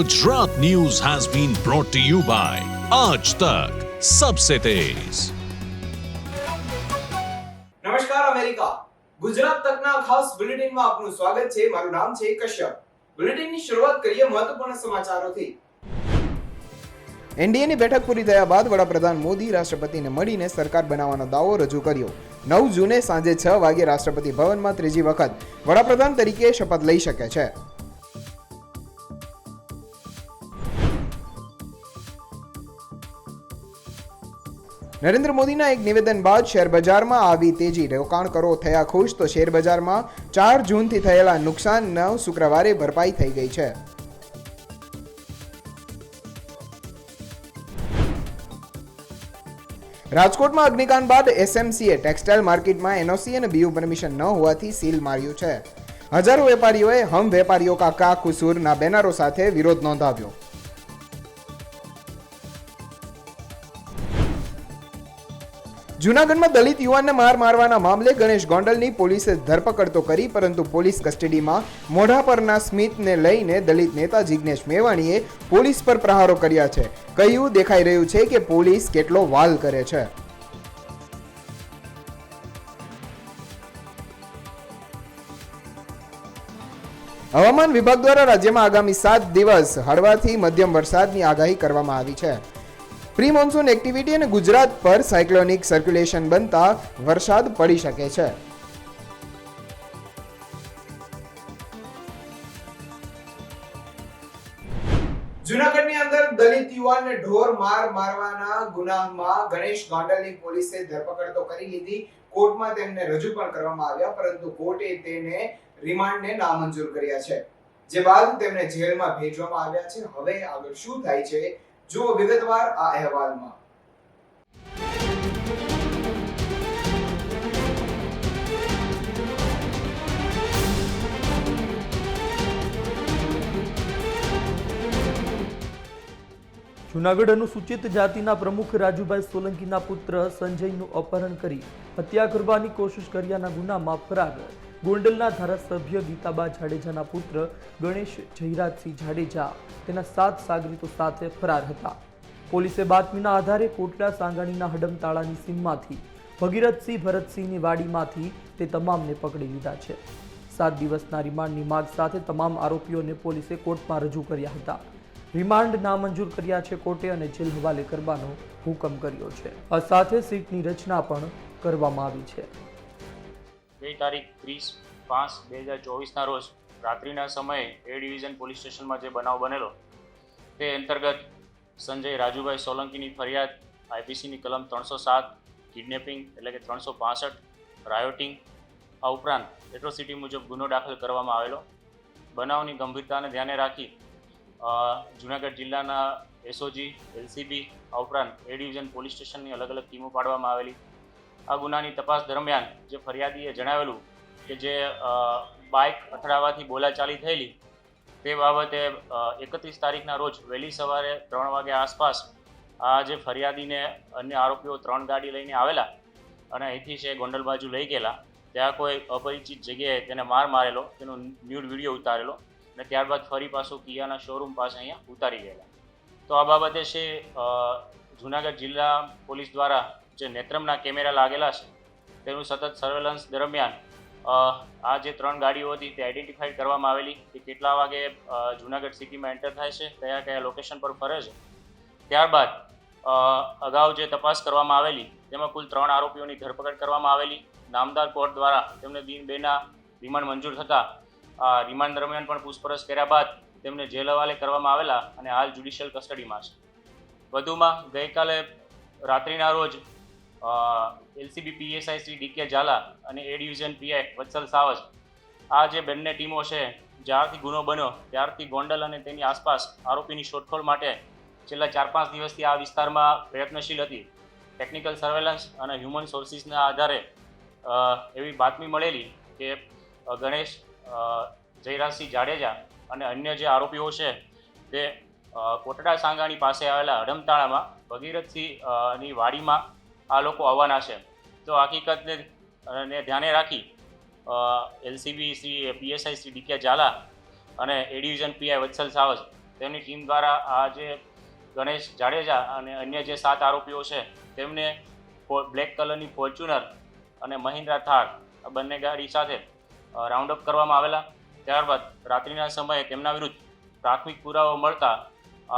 Gujarat news has been brought to you by Aaj Tak Sabse Tez. નમસ્કાર America. Gujarat તકના ખાસ બુલેટિનમાં આપનું સ્વાગત છે. મારું નામ છે કશ્યપ. બુલેટિનની શરૂઆત કરીએ મહત્વપૂર્ણ સમાચારોથી. એનડીએની બેઠક પૂરી થયા બાદ વડાપ્રધાન મોદી રાષ્ટ્રપતિને મળીને સરકાર બનાવવાનો દાવો રજૂ કર્યો. નવ જૂને સાંજે છ વાગે રાષ્ટ્રપતિ ભવનમાં ત્રીજી વખત વડાપ્રધાન તરીકે શપથ લઈ શકે છે. નરેન્દ્ર મોદીના એક નિવેદન બાદ શેરબજારમાં આવી તેજી. રોકાણકારો થયા ખુશ, તો શેરબજારમાં ચાર જૂનથી થયેલા નુકસાન શુક્રવારે ભરપાઈ થઈ ગઈ છે. રાજકોટમાં અગ્નિકાંડ બાદ એસએમસીએ ટેક્સટાઇલ માર્કેટમાં એનઓસી અને બીયુ પરમિશન ન હોવાથી સીલ માર્યું છે. હજારો વેપારીઓએ હમ વેપારીઓ કા કા કુસુરના બેનરો સાથે વિરોધ નોંધાવ્યો. જૂનાગઢમાં દલિત યુવાનને માર મારવાના મામલે ગણેશ ગોંડલની પોલીસે ધરપકડ તો કરી, પરંતુ પોલીસ કસ્ટડીમાં મોઢા પરના સ્મિતને લઈને દલિત નેતા જિજ્ઞેશ મેવાણીએ પોલીસ પર પ્રહારો કર્યા છે. કહ્યું, દેખાઈ રહ્યું છે કે પોલીસ કેટલો વાલ કરે છે. હવામાન વિભાગ દ્વારા રાજ્યમાં આગામી સાત દિવસ હળવાથી મધ્યમ વરસાદની આગાહી કરવામાં આવી છે. પ્રી મોન્સૂન એક્ટિવિટી અને ગુજરાત પર સાયક્લોનિક સર્ક્યુલેશન બનતા વરસાદ પડી શકે છે. જુનાગઢની અંદર દલિત યુવાનને ઢોર માર મારવાના ગુનામાં ગણેશ ગોંડલની પોલીસે ધરપકડ તો કરી લીધી. કોર્ટમાં તેમને રજૂ પણ કરવામાં આવ્યા, પરંતુ કોર્ટે તેને રિમાન્ડને નામંજૂર કર્યા છે. જે બાદ તેમને જેલમાં ભેજવામાં આવ્યા છે. હવે આગળ શું થાય છે જુઓ વિગતવાર આ અહેવાલમાં. જુનાગઢ અનુસૂચિત જાતિના પ્રમુખ રાજુભાઈ સોલંકીના પુત્ર સંજયનું અપહરણ કરી હત્યા કરવાની કોશિશ કર્યાના ગુનામાં ફરાર ગોંડલના ધારાસભ્ય ગીતાબા જાડેજાના પુત્ર ગણેશ જયરાજસિંહ જાડેજા તેના સાત સાગરીતો સાથે ફરાર હતા. પોલીસે બાતમીના આધારે કોટડા સાંગાણીના હડમતાળાની સીમમાંથી ભગીરથસિંહ, ભરતસિંહની વાડીમાંથી તે તમામને પકડી લીધા છે. સાત દિવસના રિમાન્ડની માગ સાથે તમામ આરોપીઓને પોલીસે કોર્ટમાં રજૂ કર્યા હતા. રિમાન્ડ નામંજૂર કર્યા છે કોર્ટે અને જેલ હવાલે કરવાનો હુકમ કર્યો છે. આ સાથે સીટની રચના પણ કરવામાં આવી છે. ગઈ તારીખ ત્રીસ પાંચ બે હજાર ચોવીસના રોજ રાત્રિના સમયે એ ડિવિઝન પોલીસ સ્ટેશનમાં જે બનાવ બનેલો, તે અંતર્ગત સંજય રાજુભાઈ સોલંકીની ફરિયાદ આઈપીસીની કલમ ત્રણસો સાત, કિડનેપિંગ એટલે કે ત્રણસો પાસઠ રાયોટિંગ આ ઉપરાંત એટ્રોસિટી મુજબ ગુનો દાખલ કરવામાં આવેલો. બનાવની ગંભીરતાને ધ્યાને રાખી જુનાગઢ જિલ્લાના એસઓજી એલસીબી આ ઉપરાંત એ ડિવિઝન પોલીસ સ્ટેશનની અલગ અલગ ટીમો પાડવામાં આવેલી. આ ગુનાની તપાસ દરમિયાન જે ફરિયાદીએ જણાવેલું કે જે બાઇક અથડાવાથી બોલાચાલી થયેલી, તે બાબતે એકત્રીસ તારીખના રોજ વહેલી સવારે ત્રણ વાગ્યા આસપાસ આ જે ફરિયાદીને અન્ય આરોપીઓ ત્રણ ગાડી લઈને આવેલા અને અહીંથી છે ગોંડલ બાજુ લઈ ગયેલા. ત્યાં કોઈ અપરિચિત જગ્યાએ તેને માર મારેલો, તેનો ન્યૂડ વીડિયો ઉતારેલો અને ત્યારબાદ ફરી પાછું કિયાના શોરૂમ પાસે અહીંયા ઉતારી ગયેલા. તો આ બાબતે છે જુનાગઢ જિલ્લા પોલીસ દ્વારા જે નેત્રમના કેમેરા લાગેલા છે, તેનું સતત સર્વેલન્સ દરમિયાન આ જે ત્રણ ગાડીઓ હતી તે આઈડેન્ટિફાઈડ કરવામાં આવેલી કે કેટલા વાગે જુનાગઢ સિટીમાં એન્ટર થાય છે, કયા કયા લોકેશન પર ફરે છે. ત્યારબાદ અગાઉ જે તપાસ કરવામાં આવેલી, તેમાં કુલ ત્રણ આરોપીઓની ધરપકડ કરવામાં આવેલી. નામદાર કોર્ટ દ્વારા તેમને દિન બેના રિમાન્ડ મંજૂર થતાં આ રિમાન્ડ દરમિયાન પણ પૂછપરછ કર્યા બાદ તેમને જેલ હવાલે કરવામાં આવેલા અને હાલ જ્યુડિશિયલ કસ્ટડીમાં છે. વધુમાં ગઈકાલે રાત્રિના રોજ LCB PSI Shri DK Jhala અને એ ડિવિઝન પીઆઈ વત્સલ સાવજ. આ જે બંને ટીમો છે, જ્યારથી ગુનો બન્યો, ત્યારથી ગોંડલ અને તેની આસપાસ આરોપીની શોધખોળ માટે છેલ્લા ચાર પાંચ દિવસથી આ વિસ્તારમાં પ્રયત્નશીલ હતી. ટેકનિકલ સર્વેલન્સ અને હ્યુમન સોર્સિસના આધારે એવી બાતમી મળેલી કે ગણેશ જયરાજસિંહ જાડેજા અને અન્ય જે આરોપીઓ છે, તે કોટડા સાંગાણી પાસે આવેલા હડમતાળામાં ભગીરથસિંહની વાડીમાં આ લોકો આવવાના છે. તો હકીકતને ને ધ્યાને રાખી LCB Shri PSI Shri DK Jhala અને એ ડિવિઝન પીઆઈ વત્સલ સાવજ તેમની ટીમ દ્વારા આ જે ગણેશ જાડેજા અને અન્ય જે સાત આરોપીઓ છે, તેમને બ્લેક કલરની ફોર્ચ્યુનર અને મહિન્દ્રા થાર આ બંને ગાડી સાથે રાઉન્ડ અપ કરવામાં આવેલા. ત્યારબાદ રાત્રિના સમયે તેમના વિરુદ્ધ પ્રાથમિક પુરાવો મળતા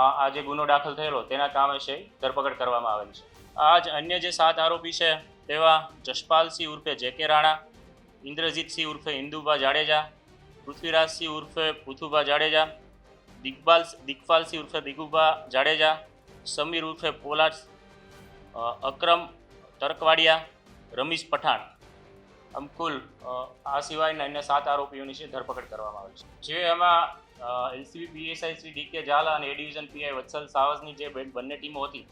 આ જે ગુનો દાખલ થયેલો, તેના કામે છે, ધરપકડ કરવામાં આવેલ છે. આ જ અન્ય જે સાત આરોપી છે, તેવા જશપાલસિંહ ઉર્ફે જે કે રાણા, ઇન્દ્રજીતસિંહ ઉર્ફે ઇન્દુભા જાડેજા, પૃથ્વીરાજસિંહ ઉર્ફે પૃથુભા જાડેજા, દિગ્બાલ, દિગ્પાલસિંહ ઉર્ફે દિગુભા જાડેજા, સમીર ઉર્ફે પોલાટ અક્રમ તર્કવાડિયા, રમીશ પઠાણ. આમ કુલ આ સિવાયના અન્ય સાત આરોપીઓની છે, ધરપકડ કરવામાં આવી છે. જે એમાં LCB, PSI Shri DK Jhala અને એ ડિવિઝન પીઆઈ વત્સલ સાવસની જે બંને ટીમો હતી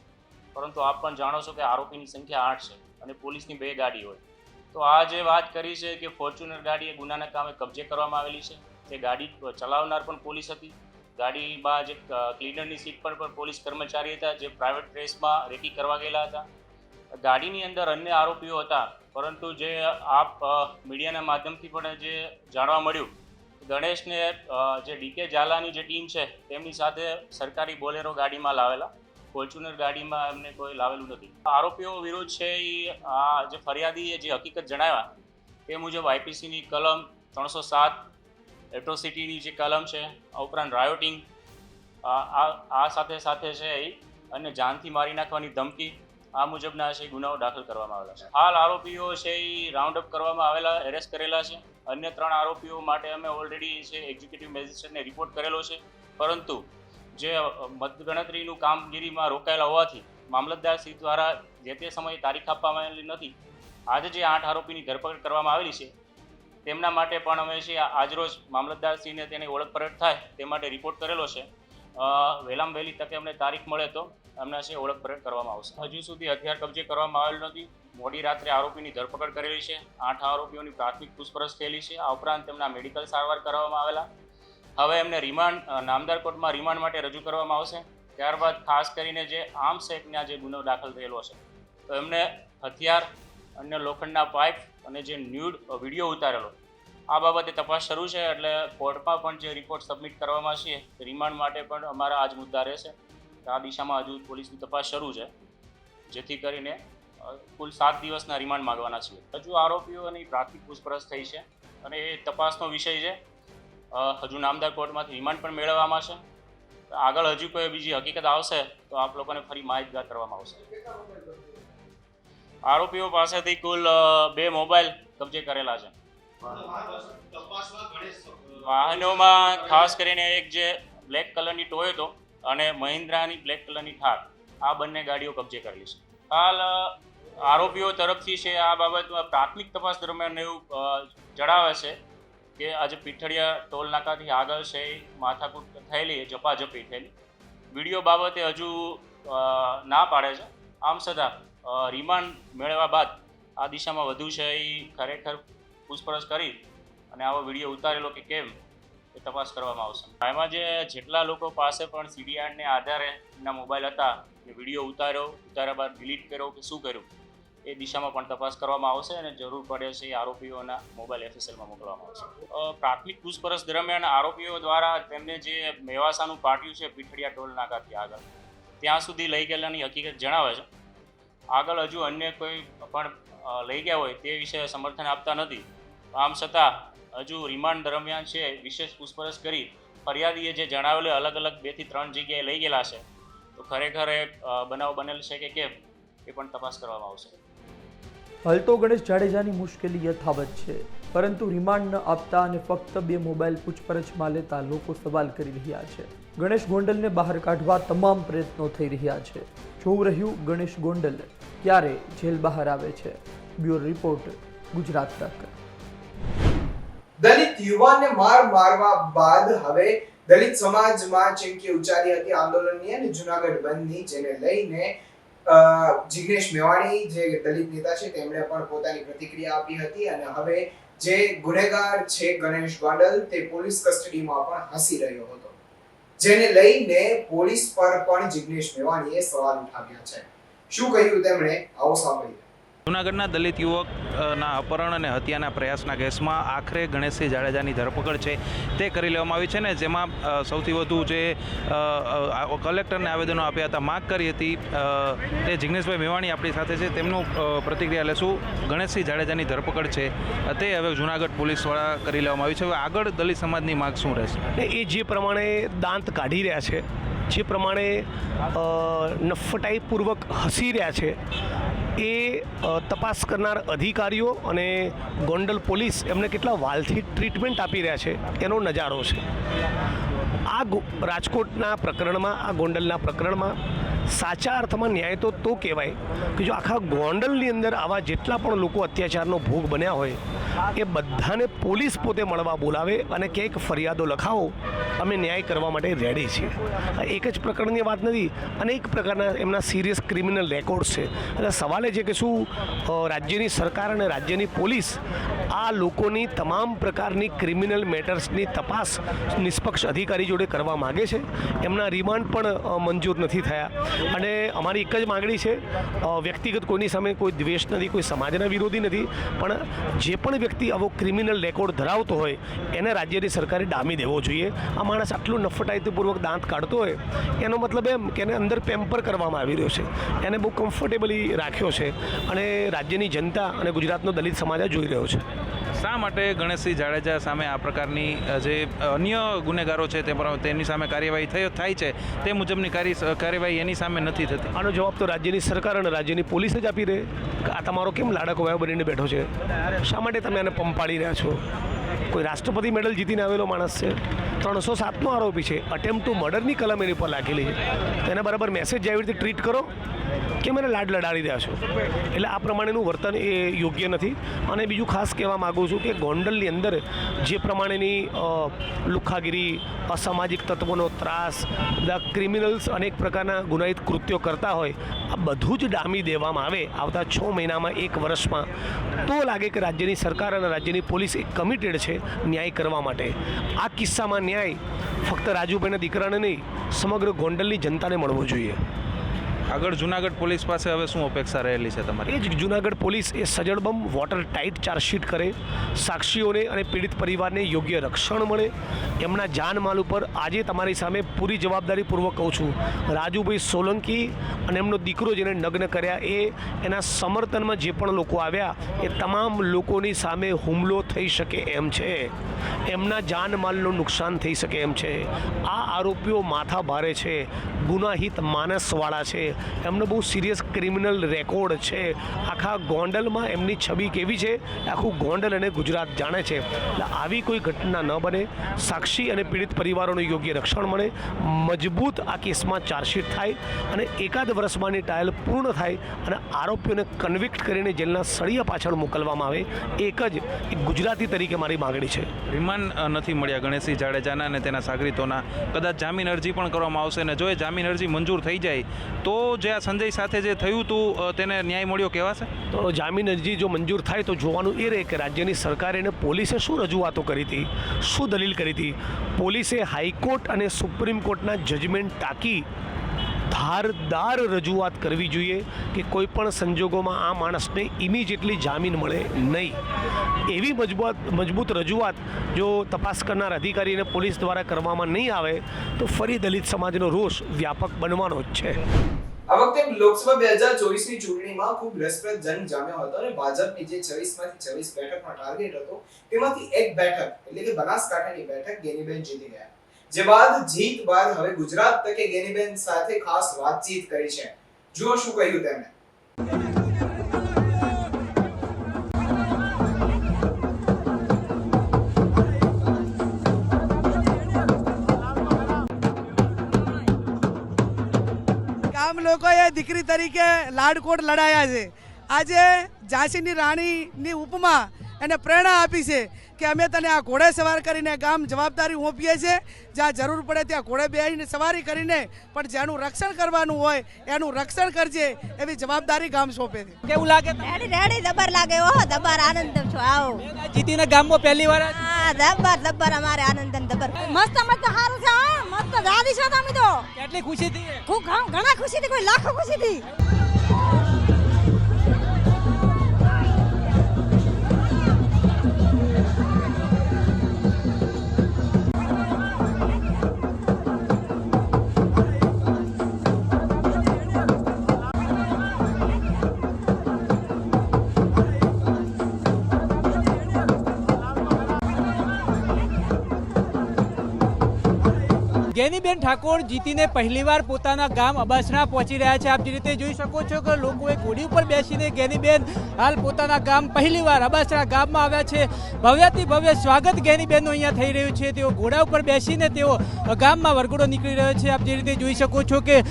પરંતુ આપ પણ જાણો છો કે આરોપીની સંખ્યા આઠ છે અને પોલીસની બે ગાડી હોય. તો આ જે વાત કરી છે કે ફોર્ચ્યુનર ગાડી એ ગુનાના કામે કબજે કરવામાં આવેલી છે, તે ગાડી ચલાવનાર પણ પોલીસ હતી. ગાડીમાં જે ક્લીનરની સીટ પર પણ પોલીસ કર્મચારી હતા, જે પ્રાઇવેટ ડ્રેસમાં રેકી કરવા ગયેલા હતા. ગાડીની અંદર અન્ય આરોપીઓ હતા, પરંતુ જે આપ મીડિયાના માધ્યમથી પણ જે જાણવા મળ્યું, ગણેશને જે ડીકે ઝાલાની જે ટીમ છે, તેમની સાથે સરકારી બોલેરો ગાડીમાં લાવેલા. ફોર્ચ્યુનર ગાડીમાં એમને કોઈ લાવેલું નથી. આરોપીઓ વિરુદ્ધ છે એ આ જે ફરિયાદીએ જે હકીકત જણાવ્યા તે મુજબ આઈપીસીની કલમ ત્રણસો સાત, એટ્રોસિટીની જે કલમ છે, આ ઉપરાંત રાયોટિંગ, આ, આ- સાથે સાથે છે એ અને જાનથી મારી નાખવાની ધમકી, આ મુજબના છે ગુનાઓ દાખલ કરવામાં આવેલા છે. હાલ આરોપીઓ છે એ રાઉન્ડ અપ કરવામાં આવેલા, એરેસ્ટ કરેલા છે. અન્ય ત્રણ આરોપીઓ માટે અમે ઓલરેડી છે એક્ઝિક્યુટિવ મેજિસ્ટ્રેટને રિપોર્ટ કરેલો છે. પરંતુ જે મતગણતરીનું કામગીરીમાં રોકાયેલા હોવાથી મામલતદાર શ્રી દ્વારા જે તે સમયે તારીખ આપવામાં આવેલી નથી, આજે જે આઠ આરોપીની ધરપકડ કરવામાં આવેલી છે, તેમના માટે પણ અમે છે આજરોજ મામલતદારશ્રીને તેની ઓળખ પરત થાય તે માટે રિપોર્ટ કરેલો છે. વહેલામાં વહેલી તકે અમને તારીખ મળે તો અમને છે ઓળખ પરત કરવામાં આવશે. હજુ સુધી હથિયાર કબજે કરવામાં આવેલ નથી. મોડી રાત્રે આરોપીની ધરપકડ કરેલી છે. આઠ આરોપીઓની પ્રાથમિક પૂછપરછ થયેલી છે. આ ઉપરાંત તેમના મેડિકલ સારવાર કરવામાં આવેલા. હવે એમને રિમાન્ડ નામદાર કોર્ટમાં રિમાન્ડ માટે રજૂ કરવામાં આવશે. ત્યારબાદ ખાસ કરીને જે આર્મ્સ એક્ટના જે ગુનો દાખલ થયેલો છે તો એમને હથિયાર અને લોખંડના પાઇપ અને જે ન્યૂડ વીડિયો ઉતારેલો, આ બાબતે તપાસ શરૂ છે. એટલે કોર્ટમાં પણ જે રિપોર્ટ સબમિટ કરવામાં છે રિમાન્ડ માટે પણ અમારા આજ મુદ્દા રહેશે. આ દિશામાં હજુ પોલીસની તપાસ શરૂ છે, જેથી કરીને કુલ સાત દિવસના રિમાન્ડ માંગવાના છીએ. હજુ આરોપીઓની પ્રાથમિક પૂછપરછ થઈ છે અને એ તપાસનો વિષય છે. હજુ નામદાર કોર્ટમાંથી રિમાન્ડ પણ મેળવવામાં છે. આગળ હજુ કોઈ બીજી હકીકત આવશે તો આપ લોકોને ફરી માહિતગાર કરવામાં આવશે. આરોપીઓ પાસેથી કુલ બે મોબાઈલ કબજે કરેલા છે. વાહનોમાં ખાસ કરીને એક જે બ્લેક કલરની ટોયોટો અને મહિન્દ્રાની બ્લેક કલરની થાર આ બંને ગાડીઓ કબજે કરેલી છે. હાલ આરોપીઓ તરફથી છે, આ બાબતમાં પ્રાથમિક તપાસ દરમિયાન એવું જણાવે છે કે આજે પીઠળિયા ટોલ નાકાથી આગળ છે, માથાકૂટ થયેલી જપાજપી થયેલી વીડિયો બાબતે હજુ ના પાડે છે. આમ છતાં રિમાન્ડ મેળવ્યા બાદ આ દિશામાં વધુ છે એ ખરેખર પૂછપરછ કરી અને આવો વીડિયો ઉતારેલો કે કેમ, એ તપાસ કરવામાં આવશે. એમાં જે જેટલા લોકો પાસે પણ સીડીઆરને આધારે એમના મોબાઈલ હતા, એ વીડિયો ઉતાર્યો, ઉતાર્યા બાદ ડિલીટ કર્યો કે શું કર્યું? એ દિશામાં પણ તપાસ કરવામાં આવશે અને જરૂર પડે છે એ આરોપીઓના મોબાઈલ એફએસએલમાં મોકલવામાં આવશે. પ્રાથમિક પૂછપરછ દરમિયાન આરોપીઓ દ્વારા તેમને જે મેવાસાનું પાટિયું છે પીઠડિયા ટોલ નાકાથી આગળ, ત્યાં સુધી લઈ ગયેલાની હકીકત જણાવે છે. આગળ હજુ અન્ય કોઈ પણ લઈ ગયા હોય તે વિશે સમર્થન આપતા નથી. આમ છતાં, હજુ રિમાન્ડ દરમિયાન છે વિશેષ પૂછપરછ કરી ફરિયાદીએ જે જણાવેલું અલગ અલગ બેથી ત્રણ જગ્યાએ લઈ ગયેલા છે. તો ખરેખર એ બનાવ બનેલ છે કે કેમ? એ પણ તપાસ કરવામાં આવશે. હાલ તો ગણેશ જાડેજાની મુશ્કેલી યથાવત છે, પરંતુ રિમાન્ડ ન આપતા અને ફક્ત બે મોબાઈલ પૂછપરછમાં લેતા લોકો સવાલ કરી રહ્યા છે. ગણેશ ગોંડલને બહાર કાઢવા તમામ પ્રયત્નો થઈ રહ્યા છે. જોવું રહ્યું ગણેશ ગોંડલ ક્યારે જેલ બહાર આવે છે. બ્યુરો રિપોર્ટ, ગુજરાત તક. દલિત યુવાનને માર મારવા બાદ હવે દલિત સમાજમાં ચીમકી ઉચ્ચારી હતી આંદોલનની અને જુનાગઢ બંધની, જેને લઈને જિગ્નેશ મેવાણી જે દલિત નેતા છે, તેમણે પણ પોતાની પ્રતિક્રિયા આપી હતી અને હવે જે ગુનેગાર છે ગણેશ ગોંડલ તે પોલીસ કસ્ટડીમાં પણ હસી રહ્યો હતો. જેને લઈને પોલીસ પર પણ જિગ્નેશ મેવાણીએ સવાલ ઉઠાવ્યા છે. શું કહ્યું તેમણે? આવો સાંભળીએ. જૂનાગઢના દલિત યુવકના અપહરણ અને હત્યાના પ્રયાસના કેસમાં આખરે ગણેશસિંહ જાડેજાની ધરપકડ છે તે કરી લેવામાં આવી છે ને જેમાં સૌથી વધુ જે કલેક્ટરને આવેદનો આપ્યા હતા, માગ કરી હતી તે જિગ્નેશભાઈ મેવાણી આપણી સાથે છે, તેમનું પ્રતિક્રિયા લેશું. ગણેશસિંહ જાડેજાની ધરપકડ છે, તે હવે જૂનાગઢ પોલીસ દ્વારા કરી લેવામાં આવી છે. હવે આગળ દલિત સમાજની માગ શું રહેશે? એ જે પ્રમાણે દાંત કાઢી રહ્યા છે, જે પ્રમાણે નફટાઈપૂર્વક હસી રહ્યા છે એ તપાસ કરનાર અધિકારીઓ અને ગોંડલ પોલીસ એમને કેટલા વાલથી ટ્રીટમેન્ટ આપી રહ્યા છે, એનો નજારો છે. આ રાજકોટના પ્રકરણમાં, આ ગોંડલના પ્રકરણમાં સાચા અર્થમાં ન્યાય તો તો કહેવાય કે જો આખા ગોંડલની અંદર આવા જેટલા પણ લોકો અત્યાચારનો ભોગ બન્યા હોય, એ બધાને પોલીસ પોતે મળવા બોલાવે અને ક્યાંક ફરિયાદો લખાવો, અમે ન્યાય કરવા માટે રેડી છીએ. એક જ પ્રકરણની વાત નથી અનેક પ્રકારના એમના સિરિયસ ક્રિમિનલ રેકોર્ડ છે. એટલે સવાલ એ છે કે શું રાજ્યની સરકાર અને રાજ્યની પોલીસ આ લોકોની તમામ પ્રકારની ક્રિમિનલ મેટર્સની તપાસ નિષ્પક્ષ અધિકારી જોડે કરવા માગે છે. એમના રિમાન્ડ પણ મંજૂર નથી થયા. અને અમારી એક જ માગણી છે વ્યક્તિગત કોઈની સામે કોઈ દ્વેષ નથી, કોઈ સમાજના વિરોધી નથી, પણ જે પણ વ્યક્તિ આવો ક્રિમિનલ રેકોર્ડ ધરાવતો હોય, એને રાજ્યની સરકારે ડામી દેવો જોઈએ. આ માણસ આટલું નફટાઈતીપૂર્વક દાંત કાઢતો હોય, એનો મતલબ એમ કે એને અંદર પેમ્પર કરવામાં આવી રહ્યો છે. એને બહુ કમ્ફર્ટેબલી રાખ્યો છે. અને રાજ્યની જનતા અને ગુજરાતનો દલિત સમાજ જોઈ રહ્યો છે. શા માટે ગણેશસિંહ જાડેજા સામે આ પ્રકારની જે અન્ય ગુનેગારો છે તે તેની સામે કાર્યવાહી થયો થાય છે, તે મુજબની કાર્યવાહી એની સામે નથી થતી? આનો જવાબ તો રાજ્યની સરકાર અને રાજ્યની પોલીસ જ આપી દે. આ તમારો કેમ લાડકો વાયો બનીને બેઠો છે? શા માટે તમે એને પંપાડી રહ્યા છો? કોઈ રાષ્ટ્રપતિ મેડલ જીતીને આવેલો માણસ છે? ત્રણસો સાતનો આરોપી છે. અટેમ્પ ટુ મર્ડરની કલમ એની પર લાગેલી છે. તેના બરાબર મેસેજ આવી રીતે ટ્રીટ કરો કે મને લાડ લડાડી રહ્યા છો. એટલે આ પ્રમાણેનું વર્તન એ યોગ્ય નથી. અને બીજું ખાસ કહેવા માગું છું કે ગોંડલની અંદર જે પ્રમાણેની લુખાગીરી, અસામાજિક તત્વોનો ત્રાસ, બધા ક્રિમિનલ્સ અનેક પ્રકારના ગુનાહિત કૃત્યો કરતા હોય, આ બધું જ ડામી દેવામાં આવે આવતા છ મહિનામાં એક વર્ષમાં. તો લાગે કે રાજ્યની સરકાર અને રાજ્યની પોલીસ એક કમિટેડ છે ન્યાય કરવા માટે. આ કિસ્સામાં ન્યાય ફક્ત રાજુભાઈના દીકરાને નહીં સમગ્ર ગોંડલની જનતાને મળવો જોઈએ. આગળ જુનાગઢ પોલીસ પાસે હવે શું અપેક્ષા રહેલી છે તમારી? એ જ જુનાગઢ પોલીસ એ સજળબમ વોટર ટાઈટ ચાર્જશીટ કરે, સાક્ષીઓને અને પીડિત પરિવારને યોગ્ય રક્ષણ મળે. એમના જાનમાલ ઉપર આજે તમારી સામે પૂરી જવાબદારીપૂર્વક કહું છું. રાજુભાઈ સોલંકી અને એમનો દીકરો જેને નગ્ન કર્યા એ, એના સમર્થનમાં જે પણ લોકો આવ્યા, એ તમામ લોકોની સામે હુમલો થઈ શકે એમ છે. એમના જાનમાલનું નુકસાન થઈ શકે એમ છે. આ આરોપીઓ માથા ભારે છે. ગુનાહિત માનસવાળા છે. એમનો બહુ સિરિયસ ક્રિમિનલ રેકોર્ડ છે. આખા ગોંડલમાં એમની છબી કેવી છે? આખું ગોંડલ અને ગુજરાત જાણે છે. એટલે આવી કોઈ ઘટના ન બને. સાક્ષી અને પીડિત પરિવારોનું યોગ્ય રક્ષણ મળે. મજબૂત આ કેસમાં ચાર્જશીટ થાય અને એકાદ વર્ષમાંની ટ્રાયલ પૂર્ણ થાય અને આરોપીઓને કન્વિક્ટ કરીને જેલના સળિયા પાછળ મોકલવામાં આવે. એક જ ગુજરાતી તરીકે મારી માગણી છે. રિમાન્ડ નથી મળ્યા ગણેશસિંહ જાડેજાના અને તેના સાગરીતોના. કદાચ જામીન અરજી પણ કરવામાં આવશે અને જો એ જામીન અરજી મંજૂર થઈ જાય, તો જે આ સંજય સાથે જે થયું હતું તેને ન્યાય મળ્યો કહેવાશે? તો જામીન અરજી જો મંજૂર થાય તો જોવાનું એ રહે કે રાજ્યની સરકારે અને પોલીસે શું રજૂઆતો કરી હતી, શું દલીલ કરી હતી? પોલીસે હાઈકોર્ટ અને સુપ્રીમ કોર્ટના જજમેન્ટ ટાંકી ધારદાર રજૂઆત કરવી જોઈએ કે કોઈ પણ સંજોગોમાં આ માણસને ઇમિજિએટલી જામીન મળે નહીં. એવી મજબૂત મજબૂત રજૂઆત જો તપાસ કરનાર અધિકારી અને પોલીસ દ્વારા કરવામાં નહીં આવે, તો ફરી દલિત સમાજનો રોષ વ્યાપક બનવાનો જ છે. આ વખતે લોકસભા બે હજાર ચોવીસની ચૂંટણીમાં ખૂબ રસપ્રદ જંગ જામ્યો હતો અને ભાજપની જે છવ્વીસમાંથી છવ્વીસ બેઠકનો ટાર્ગેટ હતો, તેમાંથી એક બેઠક, એટલે કે બનાસકાંઠાની બેઠક ગેનીબેન જીતી ગયા. જે બાદ જીત બાદ હવે ગુજરાત તકે ગેનીબેન સાથે ખાસ વાતચીત કરી છે. જુઓ શું કહ્યું તેમણે. લોકોએ દીકરી તરીકે લાડકોટ લડાયા છે. આજે ઝાંસીની રાણીની ઉપમા એને પ્રેરણા આપી છે કે અમે તને આ ઘોડે સવાર કરીને ગામ જવાબદારી સોંપીએ છીએ. જ્યાં જરૂર પડે ત્યાં ઘોડે બેસીને સવારી કરીને પણ જેનું રક્ષણ કરવાનું હોય એનું રક્ષણ કરજે એવી જવાબદારી ગામ સોંપે છે. કેવું લાગે રેડી રેડી દબર લાગે ઓ દબર આનંદ છો આવો. જીતીને ગામમાં પહેલી વાર હા દબર દબર અમારે આનંદ દબર. મસ્ત મસ્ત સારું છે હા મસ્ત દાદી છો તમે તો? કેટલી ખુશી થી ખૂબ ઘણા ખુશી થી કોઈ લાખો ખુશી થી ગેનીબેન ઠાકોર જીતીને પહેલીવાર પોતાના ગામ અબાસણા પહોંચી રહ્યા છે. આપ જે રીતે જોઈ શકો છો કે લોકોએ ઘોડી ઉપર બેસીને ગેનીબેન હાલ પોતાના ગામ પહેલીવાર અબાસણા ગામમાં આવ્યા છે. ભવ્યથી ભવ્ય સ્વાગત ગેનીબેનનું અહીંયા થઈ રહ્યું છે. તેઓ ઘોડા ઉપર બેસીને તેઓ ગામમાં વરઘોડો નીકળી રહ્યો છે. આપ જે રીતે જોઈ શકો છો કે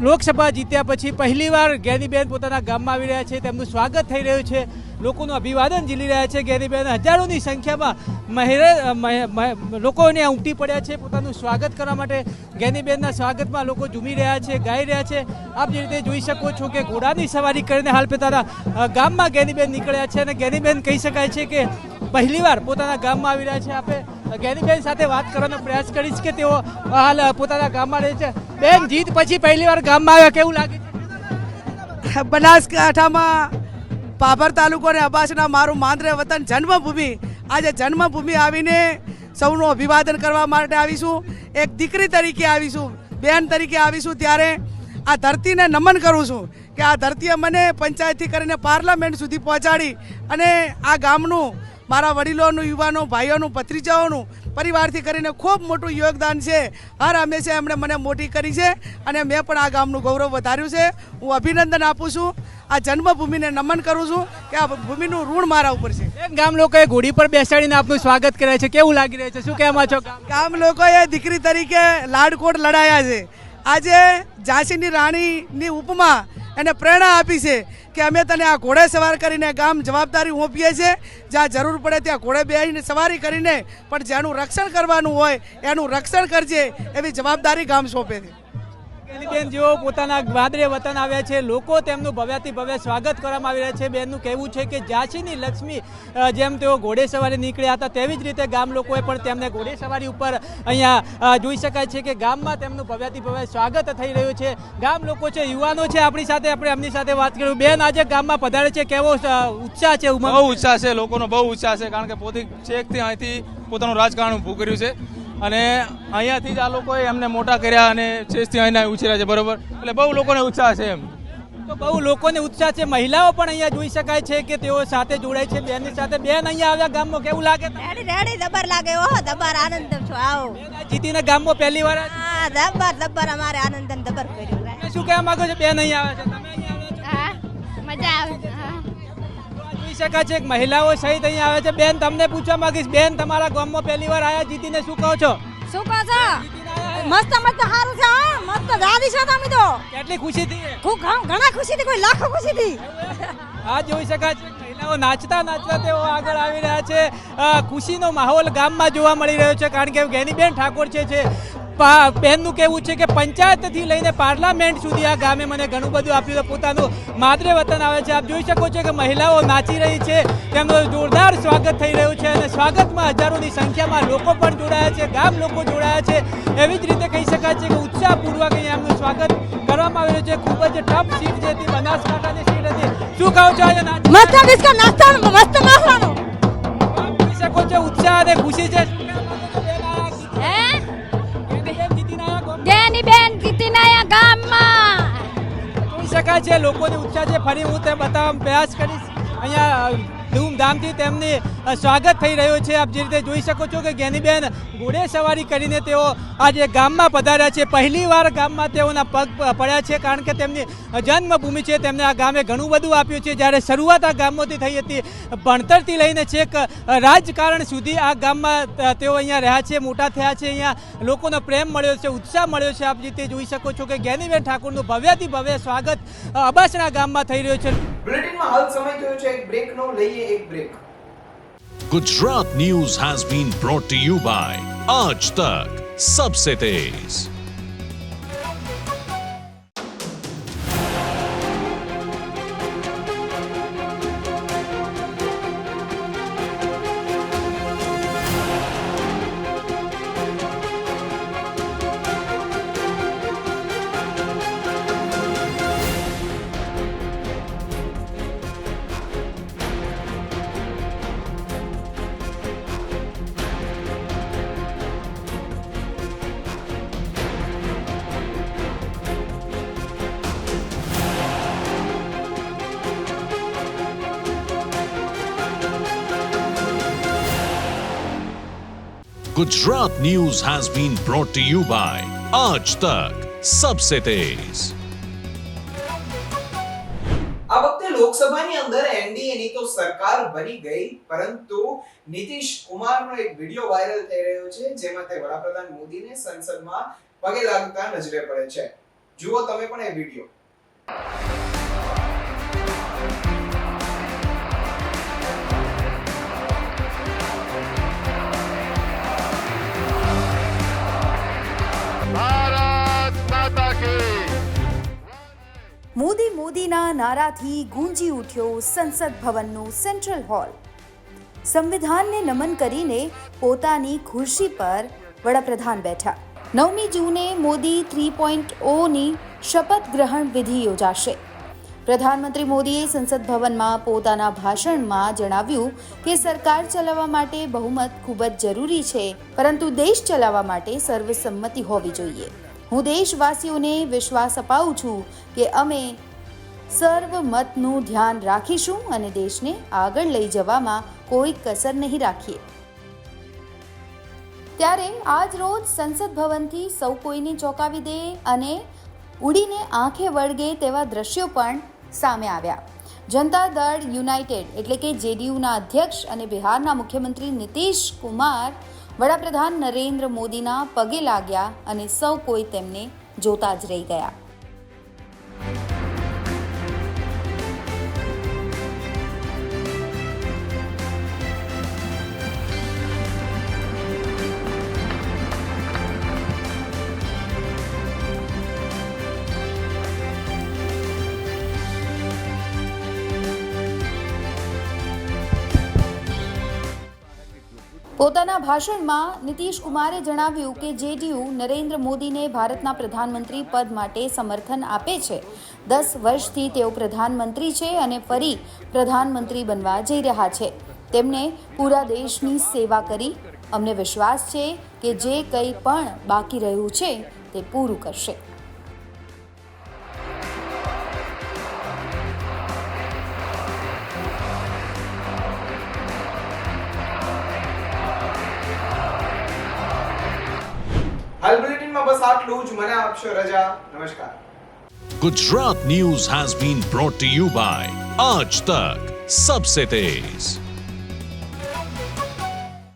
લોકસભા જીત્યા પછી પહેલીવાર ગેનીબેન પોતાના ગામમાં આવી રહ્યા છે. તેમનું સ્વાગત થઈ રહ્યું છે. લોકોનું અભિવાદન ઝીલી રહ્યા છે. ગેરીબેન હજારોની સંખ્યામાં મહેરે મહે- મહે- લોકો અહીંયા ઉમટી પડ્યા છે પોતાનું સ્વાગત કરવા માટે. ગેનીબેનના સ્વાગતમાં લોકો ઝૂમી રહ્યા છે, ગાઈ રહ્યા છે. આપ જે રીતે જોઈ શકો છો કે ઘોડાની સવારી કરીને હાલ પોતાના ગામમાં ગેનીબેન નીકળ્યા છે અને ગેનીબેન કહી શકાય છે કે પહેલીવાર પોતાના ગામમાં આવી રહ્યા છે. આપણે ગેનીબેન સાથે વાત કરવાનો પ્રયાસ કરીશ કે તેઓ હાલ પોતાના ગામમાં રહે છે. બેન, જીત પછી પહેલીવાર ગામમાં આવ્યા, કેવું લાગે છે? બનાસકાંઠામાં પાભર તાલુકો અને અબાસના મારું માંદરે વતન જન્મભૂમિ. આજે જન્મભૂમિ આવીને સૌનું અભિવાદન કરવા માટે આવીશું. એક દીકરી તરીકે આવીશું, બેન તરીકે આવીશું. ત્યારે આ ધરતીને નમન કરું છું કે આ ધરતીએ મને પંચાયતથી કરીને પાર્લામેન્ટ સુધી પહોંચાડી અને આ ગામનું મારા વડીલોનું યુવાનો ભાઈઓનું ભત્રીજાઓનું પરિવારથી કરીને ખૂબ મોટું યોગદાન છે. હર હંમેશા એમણે મને મોટી કરી છે અને મેં પણ આ ગામનું ગૌરવ વધાર્યું છે. હું અભિનંદન આપું છું. આ જન્મભૂમિને નમન કરું છું કે આ ભૂમિનું ઋણ મારા ઉપર છે. બેન ગામ લોકોએ ઘોડી પર બેસાડીને આપનું સ્વાગત કરે છે. કેવું લાગી રહ્યું છે? શું કહેવા છો ગામ લોકોએ દીકરી તરીકે લાડકોટ લડાયા છે. આજે ઝાંસીની રાણીની ઉપમા એને પ્રેરણા આપી છે કે અમે તને આ ઘોડે સવાર કરીને ગામ જવાબદારી સોંપીએ છીએ. જ્યાં જરૂર પડે ત્યાં ઘોડે બેસીને સવારી કરીને, પણ જેનું રક્ષણ કરવાનું હોય, એનું રક્ષણ કરજે એવી જવાબદારી ગામ સોંપે છે. બેન, જેઓ પોતાના વાદરે વતન આવ્યા છે, લોકો તેમનું ભવ્યાથી ભવ્ય સ્વાગત કરવામાં આવી રહ્યા છે. બેનનું કહેવું છે કે ઝાંસીની લક્ષ્મી જેમ તેઓ ઘોડે સવારી નીકળ્યા હતા, તેવી જ રીતે ગામ લોકોએ પણ તેમને ઘોડે સવારી ઉપર અહીંયા જોઈ શકાય છે કે ગામમાં તેમનું ભવ્યાથી ભવ્ય સ્વાગત થઈ રહ્યું છે. ગામ લોકો છે, યુવાનો છે, આપણી સાથે, આપણે એમની સાથે વાત કર્યું બેન, આજે ગામમાં પધારે છે, કેવો ઉત્સાહ છે બહુ ઉત્સાહ છે, લોકોનો બહુ ઉત્સાહ છે, કારણ કે પોતે છેકથી અહીંથી પોતાનું રાજકારણ ઊભું કર્યું છે. અને અહીંયાથી જ આ લોકોએ એમને મોટા કર્યા અને છેસથી અહીંના ઉછેર્યા છે બરોબર? એટલે બહુ લોકોને ઉત્સાહ છે એમ. તો બહુ લોકોને ઉત્સાહ છે. મહિલાઓ પણ અહીંયા જોઈ શકાય છે કે તેઓ સાથે જોડાય છે બેનની સાથે. બેન અહીંયા આવ્યા ગામમાં કેવું લાગે રેડી રેડી જબર લાગે. ઓહો જબર આનંદ છો. આવો. જીતીને ગામમાં પહેલી વાર હા જબર જબર અમારે આનંદ જબર કર્યું. શું કહેવા માંગો છો? બેન અહીંયા આવે છે. તમે અહીંયા આવ્યા છો? હા મજા આવે આ જોઈ શકાય છે મહિલાઓ સહિત અહીંયા આવે છે. બેન તમને પૂછવા માંગીશ. બેન તમારા ગામમાં પહેલી વાર આયા? જીતીને શું કહો છો? શું કહો છો? મસ્ત મસ્ત સારું છે હા? મસ્ત દાદી છો તમે તો. કેટલી ખુશી થી ખૂબ ઘણ- ઘણા ખુશી થી કોઈ લાખો ખુશી થી આ જોઈ શકાય છે. મહિલાઓ નાચતા નાચતા તેઓ આગળ આવી રહ્યા છે. ખુશીનો માહોલ ગામમાં જોવા મળી રહ્યો છે કારણ કે ગેનીબેન ઠાકોર છે બેનનું કહેવું છે કે પંચાયતથી લઈને પાર્લામેન્ટ સુધી આ ગામે મને ઘણું બધું આપ્યું છે પોતાનું માદરે વતન આવે છે. આપ જોઈ શકો છો કે મહિલાઓ નાચી રહી છે. તેમનું જોરદાર સ્વાગત થઈ રહ્યું છે અને સ્વાગતમાં હજારોની સંખ્યામાં લોકો પણ જોડાયા છે. ગામ લોકો જોડાયા છે. એવી જ રીતે કહી શકાય છે કે ઉત્સાહપૂર્વક અહીંયા એમનું સ્વાગત કરવામાં આવી રહ્યું છે. ખૂબ જ ટફ સીટ જે હતી બનાસકાંઠાની સીટ હતી. શું કહો છો આજે મસ્ત નાસ્તા મસ્ત જોઈ શકો છો ઉત્સાહ અને ખુશી છે. શકાય છે. લોકોની ઉત્સાહ છે. ફરી હું તે બતાવવા પ્રયાસ કરીશ. અહીંયા ધૂમધામથી તેમની સ્વાગત થઈ રહ્યું છે. આપ જે રીતે જોઈ શકો છો કે જ્ઞાનીબેન ઘોડે સવારી કરીને તેઓ આજે ગામમાં પધાર્યા છે. પહેલી વાર ગામમાં તેઓના પગ પડ્યા છે કારણ કે તેમની જન્મભૂમિ છે. તેમને આ ગામે ઘણું બધું આપ્યું છે. જ્યારે શરૂઆત આ ગામમાંથી થઈ હતી, ભણતરથી લઈને છેક રાજકારણ સુધી આ ગામમાં તેઓ અહીંયા રહ્યા છે, મોટા થયા છે. અહીંયા લોકોનો પ્રેમ મળ્યો છે, ઉત્સાહ મળ્યો છે. આપ રીતે જોઈ શકો છો કે જ્ઞાનીબેન ઠાકોરનું ભવ્યથી ભવ્ય સ્વાગત અબાસણા ગામમાં થઈ રહ્યું છે. બુલેટિનમાં હાલ સમય થયો છે એક બ્રેકનો. લઈએ એક break. Gujarat news has been brought you by Aaj Tak सबसे तेज Tez. News has been brought to you by Aaj Tak સબસે તેજ આ વખતે લોકસભાની અંદર એનડીએની તો સરકાર બની ગઈ, પરંતુ નીતિશ કુમારનો એક વિડિયો વાયરલ થઈ રહ્યો છે, જેમાં તે વડાપ્રધાન મોદીને સંસદમાં પગે લાગતા નજરે પડે છે જુઓ તમે પણ એ વિડિયો મોદી મોદીના નારાથી ગુંજી ઉઠ્યો સંસદ ભવનનું સેન્ટ્રલ હોલ. સંવિધાનને નમન કરીને પોતાની ખુરશી પર વડાપ્રધાન બેઠા. નવમી જૂને મોદી થ્રી પોઈન્ટ ઓની શપથ ગ્રહણ વિધિ યોજાશે. પ્રધાનમંત્રી મોદીએ સંસદ ભવનમાં પોતાના ભાષણમાં જણાવ્યું કે સરકાર ચલાવવા માટે બહુમત ખૂબ જ જરૂરી છે, પરંતુ દેશ ચલાવવા માટે સર્વસંમતિ હોવી જોઈએ. હું દેશવાસીઓને વિશ્વાસ અપાવું છું કે અમે સર્વમતનું ધ્યાન રાખીશું અને દેશને આગળ લઈ જવામાં કોઈ કસર નહીં રાખીએ. ત્યારે આજ રોજ સંસદ ભવનથી સૌ કોઈને ચોંકાવી દે અને ઉડીને આંખે વળગે તેવા દ્રશ્યો પણ સામે આવ્યા. જનતા દળ યુનાઇટેડ એટલે કે જેડીયુના અધ્યક્ષ અને બિહારના મુખ્યમંત્રી નીતિશ કુમાર વડાપ્રધાન નરેન્દ્ર મોદીના પગે લાગ્યા અને સૌ કોઈ તેમને જોતા જ રહી ગયા. પોતાના ભાષણમાં નીતિશ કુમારે જણાવ્યું કે જેડીયુ નરેન્દ્ર મોદીને ભારતના પ્રધાનમંત્રી પદ માટે સમર્થન આપે છે. દસ વર્ષથી તેઓ પ્રધાનમંત્રી છે અને ફરી પ્રધાનમંત્રી બનવા જઈ રહ્યા છે. તેમણે પૂરા દેશની સેવા કરી. અમને વિશ્વાસ છે કે જે કંઈ પણ બાકી રહ્યું છે તે પૂરું કરશે. હાલ બુલેટિનમાં બસ આટલું જ મને આપશો રજા નમસ્કાર Gujarat News has been brought to you by Aaj Tak Sabse Tez.